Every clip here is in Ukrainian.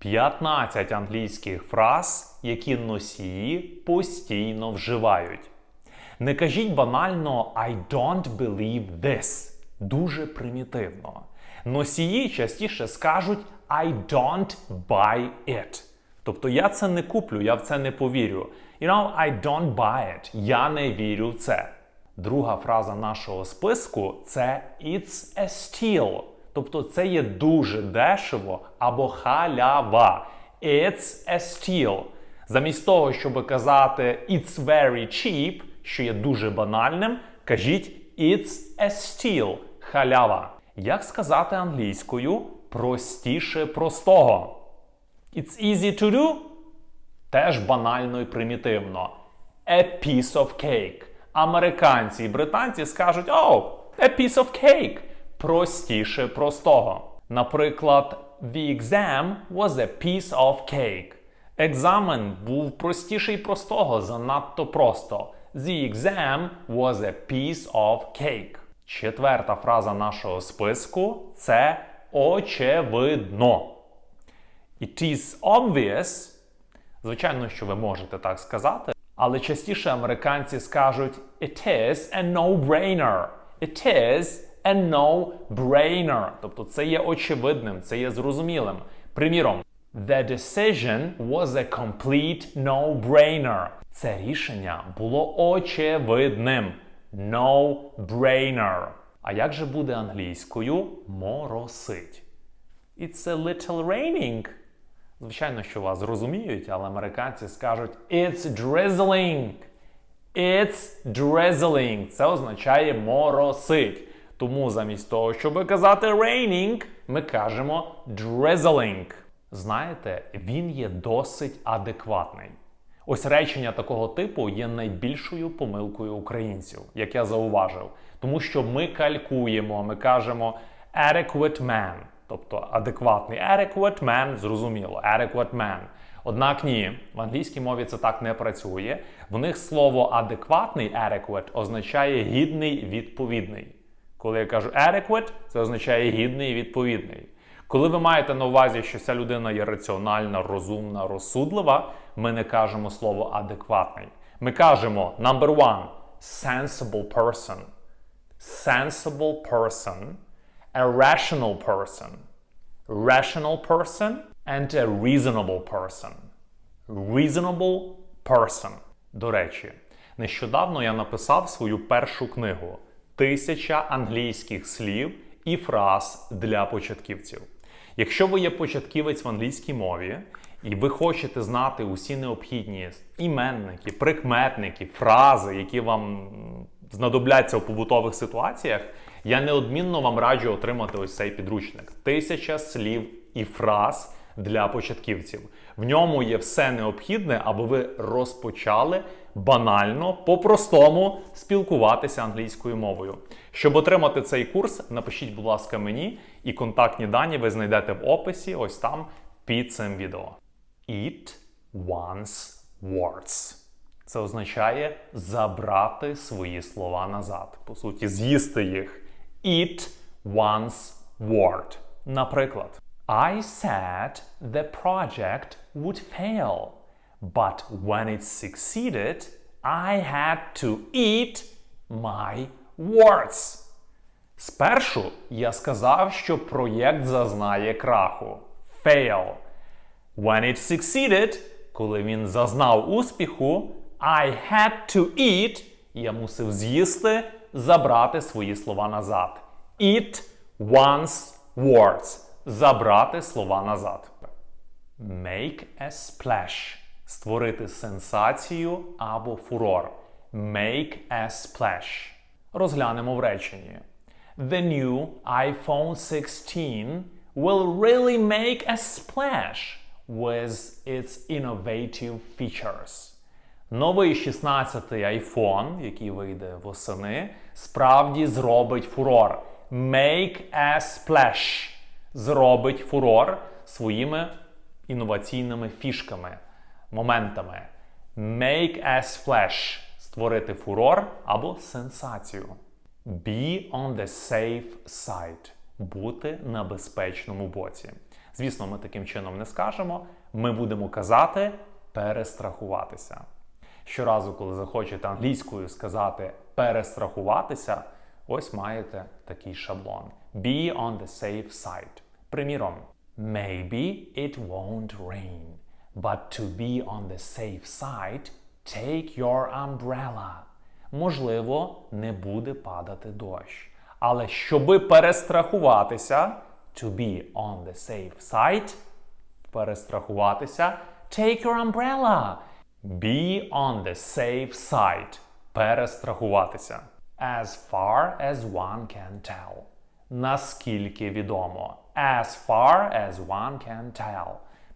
15 англійських фраз, які носії постійно вживають. Не кажіть банально I don't believe this. Дуже примітивно. Носії частіше скажуть I don't buy it. Тобто я це не куплю, я в це не повірю. You know, I don't buy it. Я не вірю в це. Друга фраза нашого списку це It's a steal. Тобто це є дуже дешево або халява. It's a steal. Замість того, щоб казати It's very cheap, що є дуже банальним, кажіть It's a steal. Халява. Як сказати англійською простіше простого? It's easy to do? Теж банально і примітивно. A piece of cake. Американці і британці скажуть Oh, a piece of cake. Простіше простого. Наприклад, The exam was a piece of cake. Екзамен був простіший простого, занадто просто. The exam was a piece of cake. Четверта фраза нашого списку це очевидно. It is obvious. Звичайно, що ви можете так сказати, але частіше американці скажуть It is a no-brainer. It is a no-brainer. Тобто це є очевидним, це є зрозумілим. Приміром, The decision was a complete no-brainer. Це рішення було очевидним. No-brainer. А як же буде англійською моросить? It's a little raining. Звичайно, що вас зрозуміють, але американці скажуть It's drizzling. It's drizzling. Це означає моросить. Тому замість того, щоб казати raining, ми кажемо drizzling. Знаєте, він є досить адекватний. Ось речення такого типу є найбільшою помилкою українців, як я зауважив. Тому що ми калькуємо, ми кажемо adequate man, тобто адекватний. Adequate man, зрозуміло, adequate man. Однак ні, в англійській мові це так не працює. В них слово адекватний adequate означає гідний відповідний. Коли я кажу adequate, це означає гідний і відповідний. Коли ви маєте на увазі, що ця людина є раціональна, розумна, розсудлива, ми не кажемо слово адекватний. Ми кажемо number one sensible person. Sensible person, a rational person, rational person, and a reasonable person. Reasonable person. До речі, нещодавно я написав свою першу книгу Тисяча англійських слів і фраз для початківців. Якщо ви є початківець в англійській мові, і ви хочете знати усі необхідні іменники, прикметники, фрази, які вам знадобляться у побутових ситуаціях, я неодмінно вам раджу отримати ось цей підручник. Тисяча слів і фраз для початківців. В ньому є все необхідне, аби ви розпочали банально, по-простому спілкуватися англійською мовою. Щоб отримати цей курс, напишіть, будь ласка, мені, і контактні дані ви знайдете в описі, ось там під цим відео. Eat one's words. Це означає забрати свої слова назад. По суті, з'їсти їх. Eat one's word. Наприклад, I said the project would fail. But when it succeeded, I had to eat my words. Спершу я сказав, що проєкт зазнає краху. Fail. When it succeeded, коли він зазнав успіху, I had to eat, я мусив з'їсти, забрати свої слова назад. Eat one's words. Забрати слова назад. Make a splash. Створити сенсацію або фурор. Make a splash. Розглянемо в реченні. The new iPhone 16 will really make a splash with its innovative features. Новий 16-й iPhone, який вийде восени, справді зробить фурор. Make a splash. Зробить фурор своїми інноваційними фішками, моментами. Make a splash. Створити фурор або сенсацію. Be on the safe side. Бути на безпечному боці. Звісно, ми таким чином не скажемо. Ми будемо казати перестрахуватися. Щоразу, коли захочете англійською сказати перестрахуватися, ось маєте такий шаблон. Be on the safe side. Приміром, maybe it won't rain, but to be on the safe side, take your umbrella. Можливо, не буде падати дощ. Але щоби перестрахуватися, to be on the safe side, перестрахуватися, take your umbrella. Be on the safe side. Перестрахуватися. As far as one can tell. Наскільки відомо. As far as one can tell.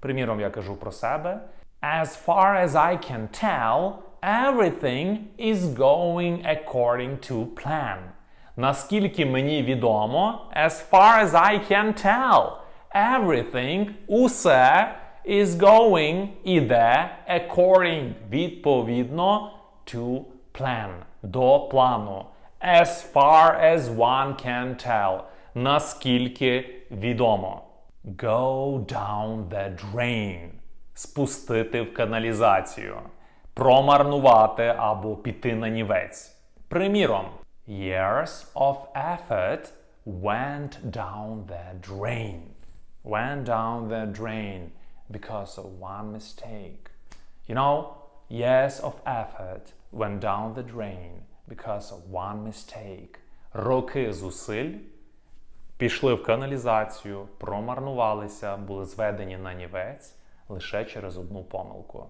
Приміром, я кажу про себе. As far as I can tell, everything is going according to plan. Наскільки мені відомо, as far as I can tell, everything, усе is going, іде according, відповідно to plan, до плану. As far as one can tell, наскільки відомо. Go down the drain. Спустити в каналізацію. Промарнувати або піти на нівець. Приміром, years of effort went down the drain. Went down the drain because of one mistake. You know, years of effort went down the drain Because of one mistake. Роки зусиль пішли в каналізацію, промарнувалися, були зведені на нівець лише через одну помилку.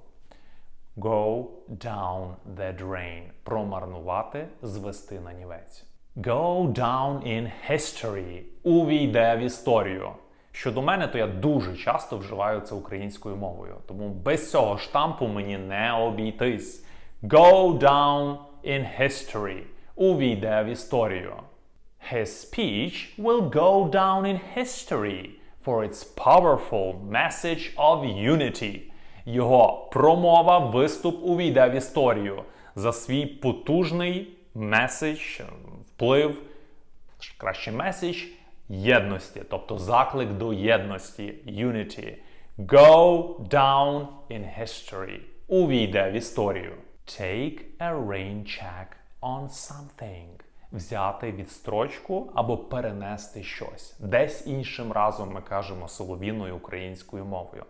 Go down the drain. Промарнувати, звести на нівець. Go down in history. Увійде в історію. Щодо мене, то я дуже часто вживаю це українською мовою. Тому без цього штампу мені не обійтись. Go down in history. Увійде в історію. His speech will go down in history for its powerful message of unity. Його промова, виступ увійде в історію за свій потужний меседж, вплив, краще меседж єдності, тобто заклик до єдності, unity. Go down in history. Увійде в історію. Take a rain check on something. Взяти відстрочку або перенести щось. Десь іншим разом ми кажемо соловіною українською мовою.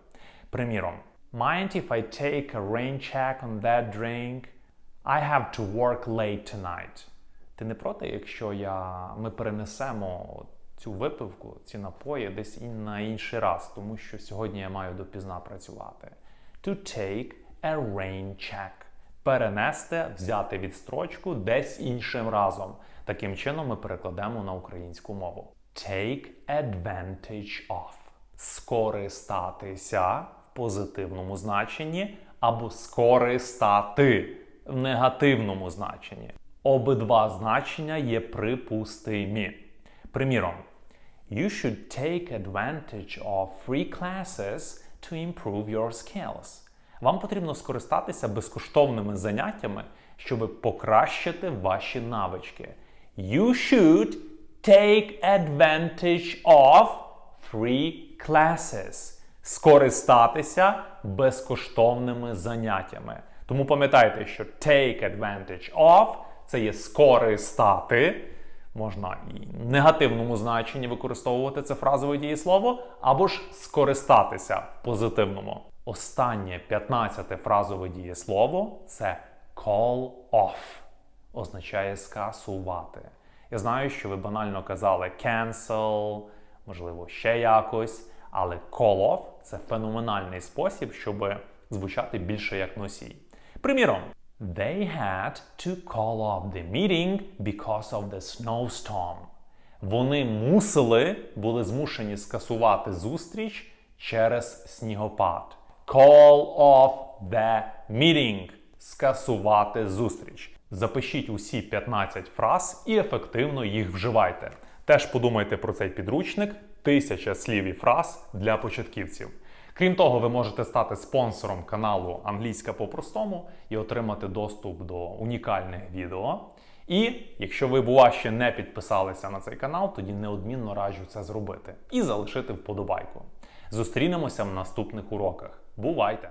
Приміром, mind if I take a rain check on that drink? I have to work late tonight. Ти не проти, якщо я... ми перенесемо цю випивку, ці напої десь і на інший раз, тому що сьогодні я маю допізна працювати. To take a rain check. Перенести, взяти відстрочку десь іншим разом. Таким чином ми перекладемо на українську мову. Take advantage of. Скористатися в позитивному значенні або скористати в негативному значенні. Обидва значення є припустимі. Приміром, You should take advantage of free classes to improve your skills. Вам потрібно скористатися безкоштовними заняттями, щоб покращити ваші навички. You should take advantage of free classes. Скористатися безкоштовними заняттями. Тому пам'ятайте, що take advantage of це є скористати. Можна і в негативному значенні використовувати це фразове дієслово, або ж скористатися в позитивному. Останнє 15 фразове дієслово це call off. Означає скасувати. Я знаю, що ви банально казали cancel, можливо, ще якось, але call off це феноменальний спосіб, щоб звучати більше як носій. Приміром, They had to call off the meeting because of the snowstorm. Вони мусили, були змушені скасувати зустріч через снігопад. Call off the meeting. Скасувати зустріч. Запишіть усі 15 фраз і ефективно їх вживайте. Теж подумайте про цей підручник тисяча слів і фраз для початківців. Крім того, ви можете стати спонсором каналу Англійська по-простому і отримати доступ до унікальних відео. І якщо ви, бува, ще не підписалися на цей канал, тоді неодмінно раджу це зробити і залишити вподобайку. Зустрінемося в наступних уроках. Бувайте!